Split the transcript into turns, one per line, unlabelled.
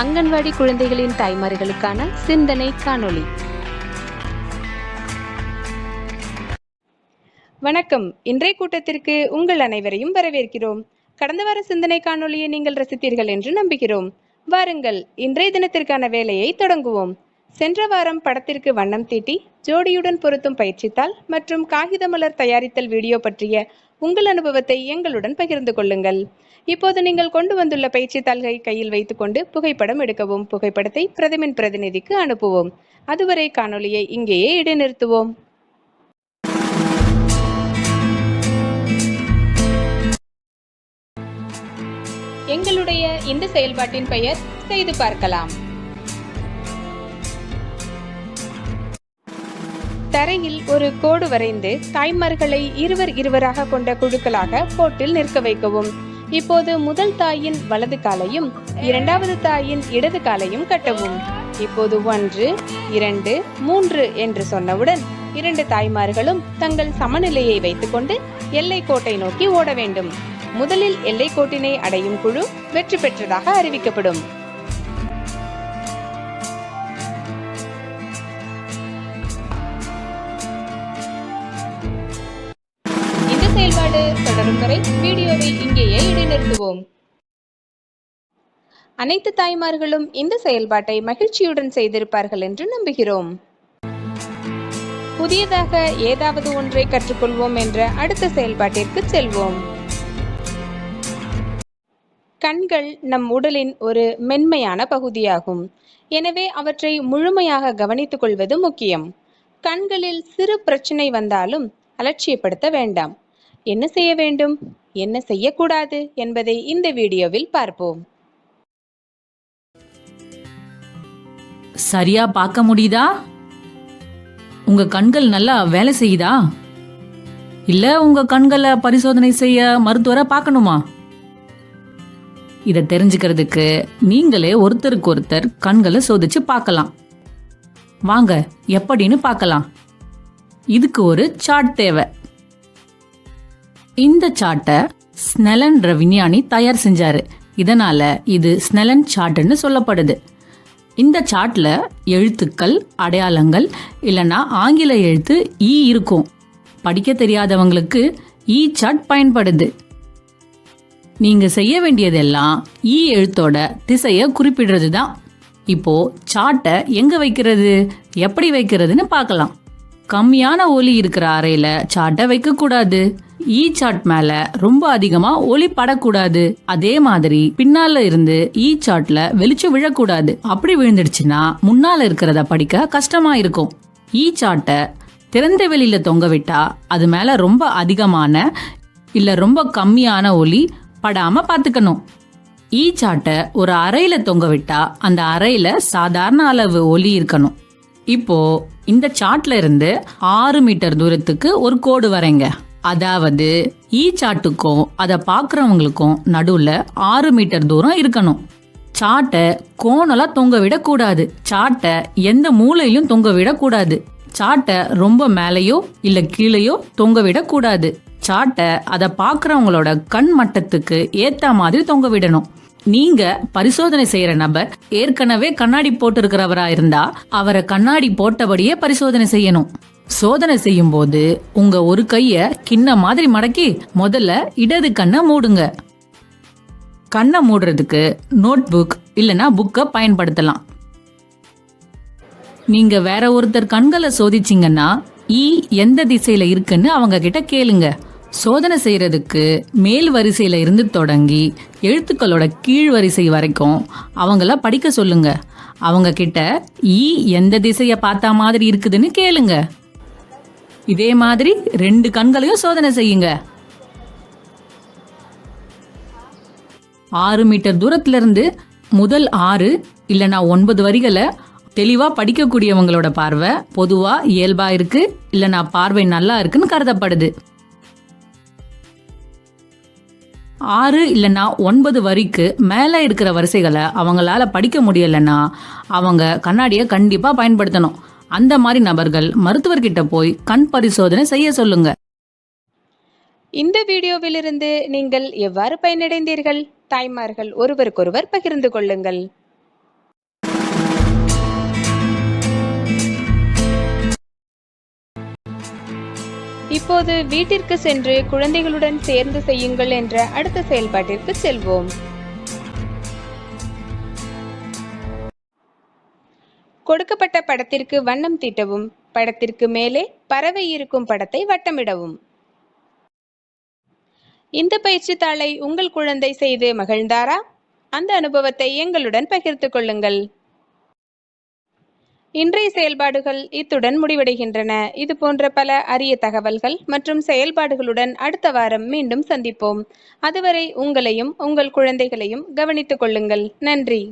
அங்கன்வாடி குழந்தைகளின் தாய்மார்களுக்கான சிந்தனை காணொளி. வணக்கம். இன்றைய கூட்டத்திற்கு உங்கள் அனைவரையும் வரவேற்கிறோம். கடந்த வார சிந்தனை காணொளியை நீங்கள் ரசித்தீர்கள் என்று நம்புகிறோம். வாருங்கள் இன்றைய தினத்திற்கான வேலையை தொடங்குவோம். சென்ற வாரம் படத்திற்கு வண்ணம் தீட்டி ஜோடியுடன் பொருத்தும் பயிற்சித்தாள் மற்றும் காகித மலர் தயாரித்தல் வீடியோ பற்றிய உங்கள் அனுபவத்தை எங்களுடன் பகிர்ந்து கொள்ளுங்கள். இப்போது நீங்கள் கொண்டு வந்துள்ள பயிற்சி தாள்களை கையில் வைத்துக்கொண்டு புகைப்படம் எடுக்கவும் புகைப்படத்தை பிரதமின் பிரதிநிதிக்கு அனுப்புவோம். அதுவரை காணொளியை இங்கேயே இடைநிறுத்துவோம். எங்களுடைய இந்த செயல்பாட்டின் பெயர் செய்து பார்க்கலாம். தரையில் ஒரு கோடு வரைந்து தாய்மார்களை இருவர் இருவராக கொண்ட குழுக்களாக போட்டில் நிற்க வைக்கவும். இப்போது முதல் தாயின் வலது காலையும் இரண்டாவது தாயின் இடது காலையும் கட்டவும். இப்போது ஒன்று இரண்டு மூன்று என்று சொன்னவுடன் இரண்டு தாய்மார்களும் தங்கள் சமநிலையை வைத்துக்கொண்டு எல்லை கோட்டை நோக்கி ஓட வேண்டும். முதலில் எல்லை கோட்டினை அடையும் குழு வெற்றி பெற்றதாக அறிவிக்கப்படும். வரும் வரை வீடியோவை இங்கேயே இடைநிறுத்துவோம். அனைத்து தாய்மார்களும் இந்த செயல்பாட்டை மகிழ்ச்சியுடன் செய்திருப்பார்கள் என்று நம்புகிறோம். புதியதாக ஏதாவது ஒன்றை கற்றுக்கொள்வோம் என்ற அடுத்த செயல்பாட்டிற்கு செல்வோம். கண்கள் நம் உடலின் ஒரு மென்மையான பகுதியாகும். எனவே அவற்றை முழுமையாக கவனித்துக் கொள்வது முக்கியம். கண்களில் சிறு பிரச்சனை வந்தாலும் அலட்சியப்படுத்த வேண்டாம். என்ன செய்ய வேண்டும்? என்ன செய்யக்கூடாது? என்பதை இந்த வீடியோவில் பார்ப்போம்.
சரியா பார்க்க முடியுதா? உங்க கண்கள் நல்லா வேலை செய்யுதா? இல்ல உங்க கண்களை பரிசோதனை செய்ய மருத்துவரை பார்க்கணுமா? இதை தெரிஞ்சுக்கிறதுக்கு நீங்களே ஒருத்தருக்கு ஒருத்தர் கண்களை சோதிச்சு பார்க்கலாம். வாங்க எப்படின்னு பார்க்கலாம். இதுக்கு ஒரு சார்ட் தேவை. இந்த சார்ட்டை ஸ்னெலன்ற விஞ்ஞானி தயார் செஞ்சாரு. இதனால இது ஸ்னெலன் சாட்டுன்னு சொல்லப்படுது. இந்த சாட்டில் எழுத்துக்கள் அடையாளங்கள் இல்லைன்னா ஆங்கில எழுத்து ஈ இருக்கும். படிக்க தெரியாதவங்களுக்கு e ஈ சாட் பயன்படுது. நீங்கள் செய்ய வேண்டியதெல்லாம் ஈ எழுத்தோட திசையை குறிப்பிடுறது தான் இப்போ சார்ட்டை எங்கே வைக்கிறது? எப்படி வைக்கிறதுன்னு பார்க்கலாம். கம்மியான ஒலி இருக்கிற அறையில சார்ட்டை வைக்க கூடாது ஈ e சார்ட் மேல ரொம்ப அதிகமா ஒளி படக்கூடாது. அதே மாதிரி பின்னால இருந்து e ஈ சாட்ல வெளிச்சம் விழக்கூடாது. அப்படி விழுந்துடுச்சுன்னா முன்னால இருக்கிறத படிக்க கஷ்டமா இருக்கும். E ஈ சார்ட்டை திறந்த வெளியில தொங்க விட்டா அது மேல ரொம்ப அதிகமான இல்ல ரொம்ப கம்மியான ஒலி படாம பாத்துக்கணும் ஈ சாட்டை ஒரு அறையில தொங்க விட்டா அந்த அறையில சாதாரண அளவு ஒலி இருக்கணும். இப்போ இந்த சார்ட்ல இருந்து ஆறு மீட்டர் தூரத்துக்கு ஒரு கோடு வரைங்க. அதாவது ஈ சாட்டுக்கும் அதை பார்க்குறவங்களுக்கும் நடுவில் ஆறு மீட்டர் தூரம் இருக்கணும். சாட்டை கோணலா தொங்க விடக்கூடாது. சாட்டை எந்த மூலையிலும் தொங்க விடக்கூடாது. சாட்டை ரொம்ப மேலேயோ இல்லை கீழேயோ தொங்க விடக்கூடாது. சாட்டை அதை பார்க்குறவங்களோட கண் மட்டத்துக்கு ஏற்ற மாதிரி தொங்க விடணும். நீங்க பரிசோதனை செய்யற நபர் ஏற்கனவே கண்ணாடி போட்டிருக்கிறவரா இருந்தா அவரை கண்ணாடி போட்டபடியே பரிசோதனை செய்யணும். சோதனை செய்யும் போது உங்க ஒரு கைய கிண்ண மாதிரி மடக்கி முதல்ல இடது கண்ணை மூடுங்க. கண்ணை மூடுறதுக்கு நோட் புக் இல்லனா புக்கை பயன்படுத்தலாம். நீங்க வேற ஒருத்தர் கண்களை சோதிச்சிங்கன்னா ஈ எந்த திசையில இருக்குன்னு அவங்க கிட்ட கேளுங்க. சோதனை செய்கிறதுக்கு மேல் வரிசையில் இருந்து தொடங்கி எழுத்துக்களோட கீழ் வரிசை வரைக்கும் அவங்கள படிக்க சொல்லுங்க. அவங்க கிட்ட ஈ எந்த திசையை பார்த்தா மாதிரி இருக்குதுன்னு கேளுங்க. இதே மாதிரி ரெண்டு கண்களையும் சோதனை செய்யுங்க. ஆறு மீட்டர் தூரத்திலிருந்து முதல் ஆறு இல்லைனா ஒன்பது வரிகளை தெளிவாக படிக்கக்கூடியவங்களோட பார்வை பொதுவாக இயல்பாக இருக்கு இல்லைனா பார்வை நல்லா இருக்குன்னு கருதப்படுது. ஆறு இல்லைன்னா ஒன்பது வரிக்கு மேலே இருக்கிற வரிசைகளை அவங்களால படிக்க முடியலைன்னா அவங்க கண்ணாடியை கண்டிப்பாக பயன்படுத்தணும். அந்த மாதிரி நபர்கள் மருத்துவர்கிட்ட போய் கண் பரிசோதனை செய்ய சொல்லுங்க.
இந்த வீடியோவிலிருந்து நீங்கள் எவ்வாறு பயனடைந்தீர்கள்? தாய்மார்கள் ஒருவருக்கொருவர் பகிர்ந்து கொள்ளுங்கள். இப்போது வீட்டிற்கு சென்று குழந்தைகளுடன் சேர்ந்து செய்யுங்கள் என்ற அடுத்த செயல்பாட்டிற்கு செல்வோம். கொடுக்கப்பட்ட படத்திற்கு வண்ணம் தீட்டவும் படத்திற்கு மேலே பறவை இருக்கும் படத்தை வட்டமிடவும். இந்த பயிற்சி தாளை உங்கள் குழந்தை செய்து மகிழ்ந்தாரா? அந்த அனுபவத்தை எங்களுடன் பகிர்ந்து கொள்ளுங்கள். இன்றைய செயல்பாடுகள் இத்துடன் முடிவடைகின்றன. இது போன்ற பல அரிய தகவல்கள் மற்றும் செயல்பாடுகளுடன் அடுத்த வாரம் மீண்டும் சந்திப்போம். அதுவரை உங்களையும் உங்கள் குழந்தைகளையும் கவனித்துக் கொள்ளுங்கள். நன்றி.